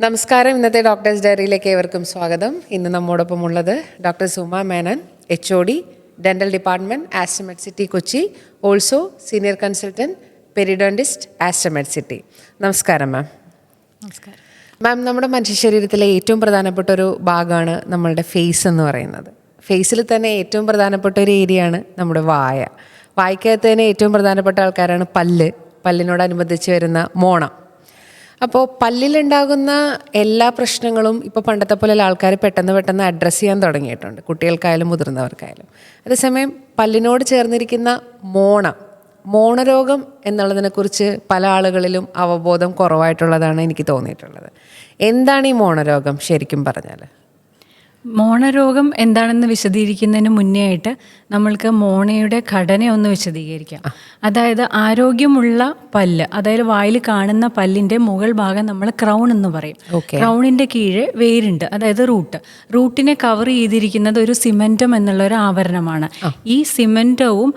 നമസ്കാരം. ഇന്നത്തെ ഡോക്ടേഴ്സ് ഡയറിയിലേക്ക് ഏവർക്കും സ്വാഗതം. ഇന്ന് നമ്മോടൊപ്പം ഉള്ളത് doctor Suma Menon H O D dental department Aster Med city Kochi also senior consultant periodontist Aster Med city നമസ്കാരം മാം നമസ്കാരം. മാം നമ്മുടെ മനുഷ്യ ശരീരത്തിലെ ഏറ്റവും പ്രധാനപ്പെട്ട ഒരു ഭാഗമാണ് നമ്മളുടെ ഫേസ് എന്ന് പറയുന്നത്. ഫേസിൽ തന്നെ ഏറ്റവും പ്രധാനപ്പെട്ട ഒരു ഏരിയയാണ് നമ്മുടെ വായ. വായിക്കകത്ത് തന്നെ ഏറ്റവും പ്രധാനപ്പെട്ട ആൾക്കാരാണ് പല്ല്. പല്ലിനോടനുബന്ധിച്ച് വരുന്ന മോണ. അപ്പോൾ പല്ലിലുണ്ടാകുന്ന എല്ലാ പ്രശ്നങ്ങളും ഇപ്പോൾ പണ്ടത്തെ പോലെ ആൾക്കാർ പെട്ടെന്ന് പെട്ടെന്ന് അഡ്രസ്സ് ചെയ്യാൻ തുടങ്ങിയിട്ടുണ്ട്. കുട്ടികൾക്കായാലും മുതിർന്നവർക്കായാലും. അതേസമയം പല്ലിനോട് ചേർന്നിരിക്കുന്ന മോണ മോണരോഗം എന്നുള്ളതിനെക്കുറിച്ച് പല ആളുകളിലും അവബോധം കുറവായിട്ടുള്ളതാണ് എനിക്ക് തോന്നിയിട്ടുള്ളത്. എന്താണ് ഈ മോണരോഗം ശരിക്കും പറഞ്ഞാൽ മോണരോഗം എന്താണെന്ന് വിശദീകരിക്കുന്നതിന് മുന്നേ ആയിട്ട് നമ്മൾക്ക് മോണയുടെ ഘടന ഒന്ന് വിശദീകരിക്കാം. അതായത് ആരോഗ്യമുള്ള പല്ല് അതായത് വായിൽ കാണുന്ന പല്ലിന്റെ മുകൾ ഭാഗം നമ്മൾ ക്രൗൺ എന്ന് പറയും. ക്രൗണിന്റെ കീഴെ വേരുണ്ട് അതായത് റൂട്ട്. റൂട്ടിനെ കവർ ചെയ്തിരിക്കുന്നത് ഒരു സിമെന്റം എന്നുള്ള ഒരു ആവരണമാണ്. ഈ സിമെന്റവും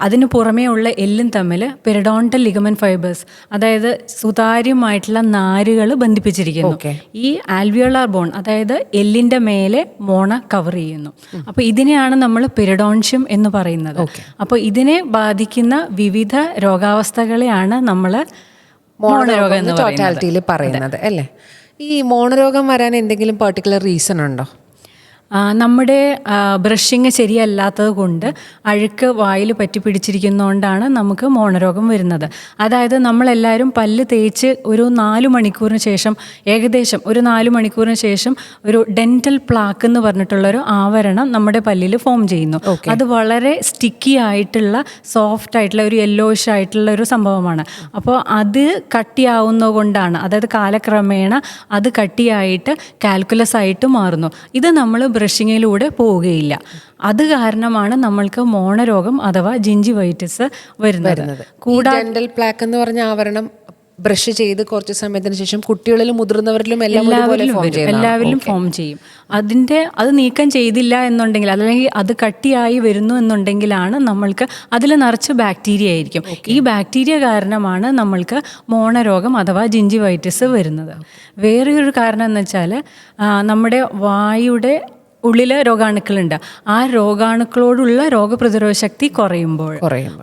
അതിന് പുറമേ ഉള്ള എല്ലും തമ്മിൽ പെരഡോണ്ടൽ ലിഗമൻ ഫൈബേഴ്സ് അതായത് സുതാര്യമായിട്ടുള്ള നാരുകൾ ബന്ധിപ്പിച്ചിരിക്കുന്നു. ഈ ആൽവിയോളാർ ബോൺ അതായത് എല്ലിന്റെ മേലെ മോണ കവർ ചെയ്യുന്നു. അപ്പോൾ ഇതിനെയാണ് നമ്മൾ പെരഡോൺഷ്യം എന്ന് പറയുന്നത്. അപ്പോൾ ഇതിനെ ബാധിക്കുന്ന വിവിധ രോഗാവസ്ഥകളെയാണ് നമ്മൾ മോണരോഗം എന്ന് പറയുന്നത്. അല്ലേ? ഈ മോണരോഗം വരാൻ എന്തെങ്കിലും പെർട്ടിക്കുലർ റീസൺ ഉണ്ടോ? നമ്മുടെ ബ്രഷിങ് ശരിയല്ലാത്തത് കൊണ്ട് അഴുക്ക് വായിൽ പറ്റി പിടിച്ചിരിക്കുന്നതുകൊണ്ടാണ് നമുക്ക് മോണരോഗം വരുന്നത്. അതായത് നമ്മളെല്ലാവരും പല്ല് തേച്ച് ഒരു നാല് മണിക്കൂറിന് ശേഷം ഏകദേശം ഒരു നാല് മണിക്കൂറിന് ശേഷം ഒരു ഡെന്റൽ പ്ലാക്ക് എന്ന് പറഞ്ഞിട്ടുള്ളൊരു ആവരണം നമ്മുടെ പല്ലിൽ ഫോം ചെയ്യുന്നു. അത് വളരെ സ്റ്റിക്കി ആയിട്ടുള്ള സോഫ്റ്റ് ആയിട്ടുള്ള ഒരു യെല്ലോയിഷ് ആയിട്ടുള്ള ഒരു സംഭവമാണ്. അപ്പോൾ അത് കട്ടിയാവുന്നത് കൊണ്ടാണ് അതായത് കാലക്രമേണ അത് കട്ടിയായിട്ട് കാൽക്കുലസ് ആയിട്ട് മാറുന്നു. ഇത് നമ്മൾ ബ്രഷിങ്ങിലൂടെ പോവുകയില്ല. അത് കാരണമാണ് നമ്മൾക്ക് മോണരോഗം അഥവാ ജിഞ്ചിവൈറ്റിസ് വരുന്നത്. കൂടാതെ പ്ലാക്ക് എന്ന് പറഞ്ഞ ആവരണം ബ്രഷ് ചെയ്ത് കുറച്ച് സമയത്തിന് ശേഷം കുട്ടികളിലും മുതിർന്നവരിലും എല്ലാവരിലും എല്ലാവരിലും ഫോം ചെയ്യും. അതിന്റെ അത് നീക്കം ചെയ്തില്ല എന്നുണ്ടെങ്കിൽ അല്ലെങ്കിൽ അത് കട്ടിയായി വരുന്നു എന്നുണ്ടെങ്കിലാണ് നമ്മൾക്ക് അതിൽ നിറച്ച് ബാക്ടീരിയ ആയിരിക്കും. ഈ ബാക്ടീരിയ കാരണമാണ് നമ്മൾക്ക് മോണരോഗം അഥവാ ജിഞ്ചിവൈറ്റിസ് വരുന്നത്. വേറെ ഒരു കാരണം എന്ന് വെച്ചാൽ നമ്മുടെ വായുടെ ഉള്ളിൽ രോഗാണുക്കളുണ്ട്. ആ രോഗാണുക്കളോടുള്ള രോഗപ്രതിരോധ ശക്തി കുറയുമ്പോൾ.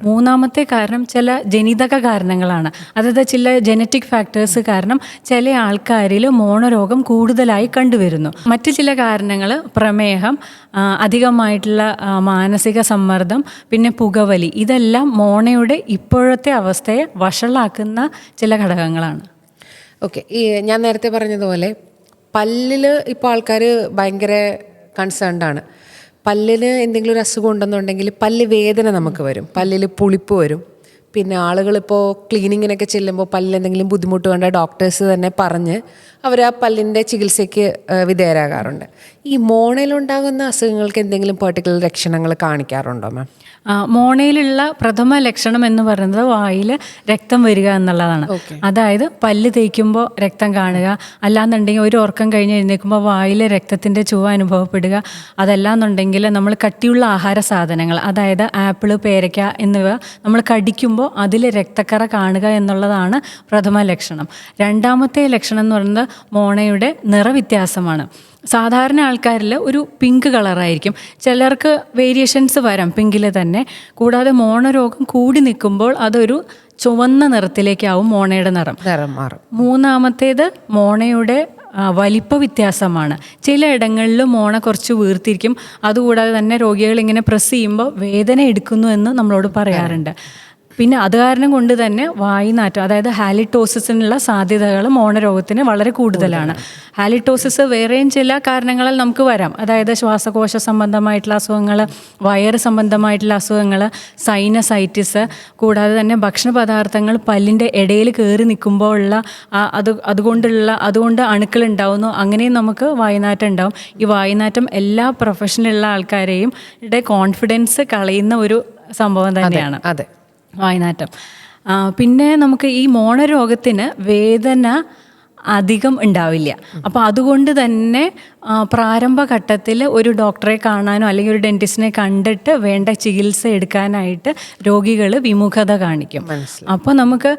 മൂന്നാമത്തെ കാരണം ചില ജനിതക കാരണങ്ങളാണ്. അതായത് ചില ജനറ്റിക് ഫാക്ടേഴ്സ് കാരണം ചില ആൾക്കാരിൽ മോണരോഗം കൂടുതലായി കണ്ടുവരുന്നു. മറ്റു ചില കാരണങ്ങൾ പ്രമേഹം അധികമായിട്ടുള്ള മാനസിക സമ്മർദ്ദം പിന്നെ പുകവലി. ഇതെല്ലാം മോണയുടെ ഇപ്പോഴത്തെ അവസ്ഥയെ വഷളാക്കുന്ന ചില ഘടകങ്ങളാണ്. ഓക്കെ. ഈ ഞാൻ നേരത്തെ പറഞ്ഞതുപോലെ പല്ലിൽ ഇപ്പോൾ ആൾക്കാർ ഭയങ്കര കൺസേൺഡ് ആണ്. പല്ലിന് എന്തെങ്കിലും ഒരു അസുഖം ഉണ്ടെന്നുണ്ടെങ്കിൽ പല്ല് വേദന നമുക്ക് വരും. പല്ലിൽ പുളിപ്പ് വരും. പിന്നെ ആളുകളിപ്പോൾ ക്ലീനിങ്ങിനൊക്കെ ചെല്ലുമ്പോൾ പല്ലിൽ എന്തെങ്കിലും ബുദ്ധിമുട്ട് കണ്ട ഡോക്ടേഴ്സ് തന്നെ പറഞ്ഞ് അവർ ആ പല്ലിന്റെ ചികിത്സയ്ക്ക് വിധേയരാകാറുണ്ട്. ഈ മോണയിലുണ്ടാകുന്ന അസുഖങ്ങൾക്ക് എന്തെങ്കിലും പെർട്ടിക്കുലർ ലക്ഷണങ്ങൾ കാണിക്കാറുണ്ടോ മാം മോണയിലുള്ള പ്രഥമ ലക്ഷണം എന്ന് പറയുന്നത് വായിൽ രക്തം വരിക എന്നുള്ളതാണ്. അതായത് പല്ല് തേക്കുമ്പോൾ രക്തം കാണുക അല്ലാന്നുണ്ടെങ്കിൽ ഒരു ഉറക്കം കഴിഞ്ഞ് എഴുന്നേൽക്കുമ്പോൾ വായിൽ രക്തത്തിന്റെ ചുവ അനുഭവപ്പെടുക അതല്ലാന്നുണ്ടെങ്കിൽ നമ്മൾ കട്ടിയുള്ള ആഹാര സാധനങ്ങൾ അതായത് ആപ്പിൾ പേരയ്ക്ക എന്നിവ നമ്മൾ കടിക്കുമ്പോൾ അതിൽ രക്തക്കറ കാണുക എന്നുള്ളതാണ് പ്രഥമ ലക്ഷണം. രണ്ടാമത്തെ ലക്ഷണം എന്ന് പറയുന്നത് മോണയുടെ നിറവ്യത്യാസമാണ്. സാധാരണ ആൾക്കാരിൽ ഒരു പിങ്ക് കളറായിരിക്കും. ചിലർക്ക് വേരിയേഷൻസ് വരാം പിങ്കിൽ തന്നെ. കൂടാതെ മോണരോഗം കൂടി നിൽക്കുമ്പോൾ അതൊരു ചുവന്ന നിറത്തിലേക്കാവും മോണയുടെ നിറം. നിറം മാറും. മൂന്നാമത്തേത് മോണയുടെ വലിപ്പ വ്യത്യാസമാണ്. ചിലയിടങ്ങളിൽ മോണ കുറച്ച് വീർത്തിരിക്കും. അതുകൂടാതെ തന്നെ രോഗികൾ ഇങ്ങനെ പ്രസ് ചെയ്യുമ്പോൾ വേദന എടുക്കുന്നു എന്ന് നമ്മളോട് പറയാറുണ്ട്. പിന്നെ അത് കാരണം കൊണ്ട് തന്നെ വായിനാറ്റം അതായത് ഹാലിറ്റോസിസിനുള്ള സാധ്യതകൾ മോണരോഗത്തിന് വളരെ കൂടുതലാണ്. ഹാലിറ്റോസിസ് വേറെയും ചില കാരണങ്ങളാൽ നമുക്ക് വരാം. അതായത് ശ്വാസകോശ സംബന്ധമായിട്ടുള്ള അസുഖങ്ങൾ വയറ് സംബന്ധമായിട്ടുള്ള അസുഖങ്ങൾ സൈനസൈറ്റിസ് കൂടാതെ തന്നെ ഭക്ഷണ പദാർത്ഥങ്ങൾ പല്ലിന്റെ ഇടയിൽ കയറി നിൽക്കുമ്പോൾ ഉള്ള അത് അതുകൊണ്ടുള്ള അതുകൊണ്ട് അണുക്കൾ ഉണ്ടാവുന്നു. അങ്ങനെയും നമുക്ക് വായുനാറ്റം ഉണ്ടാവും. ഈ വായുനാറ്റം എല്ലാ പ്രൊഫഷനിലുള്ള ആൾക്കാരെയും കോൺഫിഡൻസ് കളയുന്ന ഒരു സംഭവം തന്നെയാണ്. അതെ. വായനാറ്റം പിന്നെ നമുക്ക് ഈ മോണരോഗത്തിന് വേദന അധികം ഉണ്ടാവില്ല. അപ്പോൾ അതുകൊണ്ട് തന്നെ പ്രാരംഭഘട്ടത്തിൽ ഒരു ഡോക്ടറെ കാണാനോ അല്ലെങ്കിൽ ഒരു ഡെന്റിസ്റ്റിനെ കണ്ടിട്ട് വേണ്ട ചികിത്സ എടുക്കാനായിട്ട് രോഗികൾ വിമുഖത കാണിക്കും. അപ്പോൾ നമുക്ക്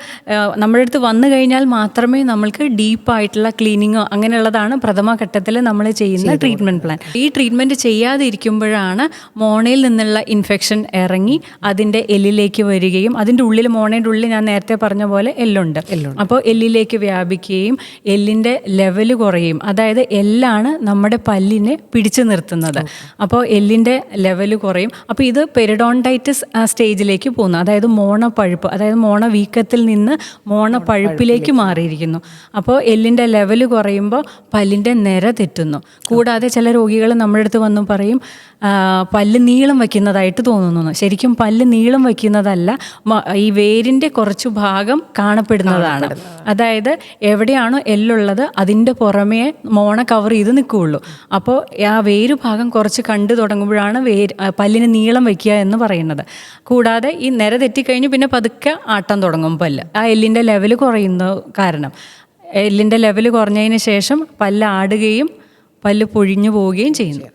നമ്മുടെ അടുത്ത് വന്നു കഴിഞ്ഞാൽ മാത്രമേ നമ്മൾക്ക് ഡീപ്പായിട്ടുള്ള ക്ലീനിങ്ങോ അങ്ങനെയുള്ളതാണ് പ്രഥമ ഘട്ടത്തിൽ നമ്മൾ ചെയ്യുന്ന ട്രീറ്റ്മെന്റ് പ്ലാൻ. ഈ ട്രീറ്റ്മെന്റ് ചെയ്യാതിരിക്കുമ്പോഴാണ് മോണയിൽ നിന്നുള്ള ഇൻഫെക്ഷൻ ഇറങ്ങി അതിന്റെ എല്ലിലേക്ക് വരികയും അതിന്റെ ഉള്ളിൽ മോണയുടെ ഉള്ളിൽ ഞാൻ നേരത്തെ പറഞ്ഞ പോലെ എല്ലുണ്ട്. അപ്പോൾ എല്ലിലേക്ക് വ്യാപിക്കുകയും എല്ലിന്റെ ലെവൽ കുറയും. അതായത് എല്ലാണ് നമ്മുടെ പല്ലിനെ പിടിച്ചു നിർത്തുന്നത്. അപ്പോൾ എല്ലിന്റെ ലെവൽ കുറയും. അപ്പോൾ ഇത് പെരിഡോണ്ടൈറ്റിസ് സ്റ്റേജിലേക്ക് പോകുന്നു. അതായത് മോണ പഴുപ്പ് അതായത് മോണ വീക്കത്തിൽ നിന്ന് മോണ പഴുപ്പിലേക്ക് മാറിയിരിക്കുന്നു. അപ്പോൾ എല്ലിന്റെ ലെവൽ കുറയുമ്പോൾ പല്ലിന്റെ നിര തെറ്റുന്നു. കൂടാതെ ചില രോഗികൾ നമ്മുടെ അടുത്ത് വന്ന് പറയും പല്ല് നീളം വയ്ക്കുന്നതായിട്ട് തോന്നുന്നു. ശരിക്കും പല്ല് നീളം വയ്ക്കുന്നതല്ല ഈ വേരിന്റെ കുറച്ച് ഭാഗം കാണപ്പെടുന്നതാണ്. അതായത് എവിടെയാണോ എല്ലുള്ളത് അതിന്റെ പുറമേ മോണ കവർ ചെയ്ത് നിൽക്കുകയുള്ളൂ അപ്പോൾ ആ വേര് ഭാഗം കുറച്ച് കണ്ടു തുടങ്ങുമ്പോഴാണ് വേര് പല്ലിന് നീളം വയ്ക്കുക എന്ന് പറയുന്നത്. കൂടാതെ ഈ നിര തെറ്റിക്കഴിഞ്ഞ് പിന്നെ പതുക്കെ ആട്ടം തുടങ്ങും പല്ല്. ആ എല്ലിന്റെ ലെവൽ കുറയുന്ന കാരണം. എല്ലിന്റെ ലെവൽ കുറഞ്ഞതിന് ശേഷം പല്ല് ആടുകയും പല്ല് പൊഴിഞ്ഞു പോവുകയും ചെയ്യുന്നു.